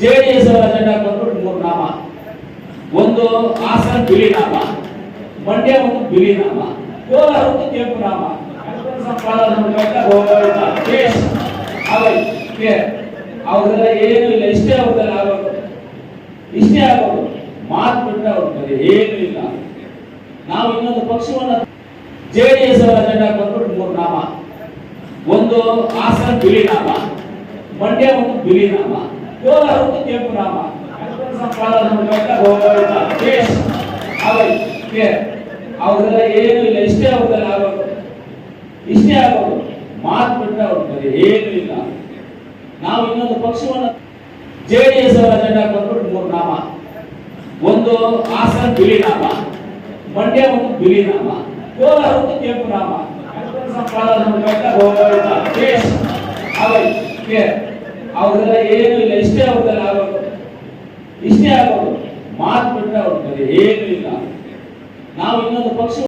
J D S ಅವರ agenda ಬಂದ್ಬಿಟ್ಟು ಮೂರು ನಾಮ. ಒಂದು ಹಾಸನ ಬಿಳಿ ಮಂಡ್ಯ ಒಂದು ಬಿಳಿ ನಾಮ, ಕೋಲಾರ ಒಂದು ಕೆಂಪು ನಾಮ. ಅವ್ರದೆಲ್ಲ ಏನೂ ಇಲ್ಲ ಇಷ್ಟೇ ಅವ್ರದ್ದೆಲ್ಲ ಆಗೋದು ಇಷ್ಟೇ ಆಗೋದು ಮಾತು ಬಿಟ್ಟರೆ ಅವ್ರ ಬಗ್ಗೆ ಏನು ಇಲ್ಲ. ನಾವು ಇನ್ನೊಂದು ಪಕ್ಷವನ್ನು ಜೆ ಡಿ ಎಸ್ ಅವರ ಅಜೆಂಡಾ ಬಂದ್ಬಿಟ್ಟು ಮೂರು ನಾಮ. ಒಂದು ಹಾಸನ ಬಿಳಿ ಮಂಡ್ಯ ಒಂದು ಬಿಳಿ ಕೋಲಾರ ಒಂದು ಕೆಂಪು ನಾಮ ಕೇಶ್ ಅವೈ ಕೆ ಅವ್ರದೆಲ್ಲ ಏನು ಇಲ್ಲ. ಇಷ್ಟೇ ಅವ್ರದೆಲ್ಲ ಆಗೋದು. ಇಷ್ಟೇ ಆಗೋದು. ಮಾತು ಬಿಟ್ಟರೆ ಅವ್ರ ಬರೀ ಏನು ಇಲ್ಲ. ನಾವು ಇನ್ನೊಂದು ಪಕ್ಷವನ್ನ ಜೆ ಡಿ ಎಸ್ ಅವರ ಅಜೆಂಡಾ ಬಂದ್ಬಿಟ್ಟು ಮೂರು ನಾಮ. ಒಂದು ಹಾಸನ ಬಿಳಿ ನಾಮ. ಮಂಡ್ಯ ಒಂದು ಬಿಳಿ ನಾಮ. ಕೋಲಾರ ಒಂದು ಕೆಂಪು ನಾಮ ಕೇಶ್ ಅವೈ ಏನೂ ಇಲ್ಲ ಇಷ್ಟೇ ಅವ್ರದ್ದೆಲ್ಲ ಆಗೋದು. ಇಷ್ಟೇ ಆಗೋದು. ಮಾತು ಬಿಟ್ಟರೆ ಅವ್ರ ಮೇಲೆ ಏನು ಇಲ್ಲ ನಾವು ಇನ್ನೊಂದು ಪಕ್ಷ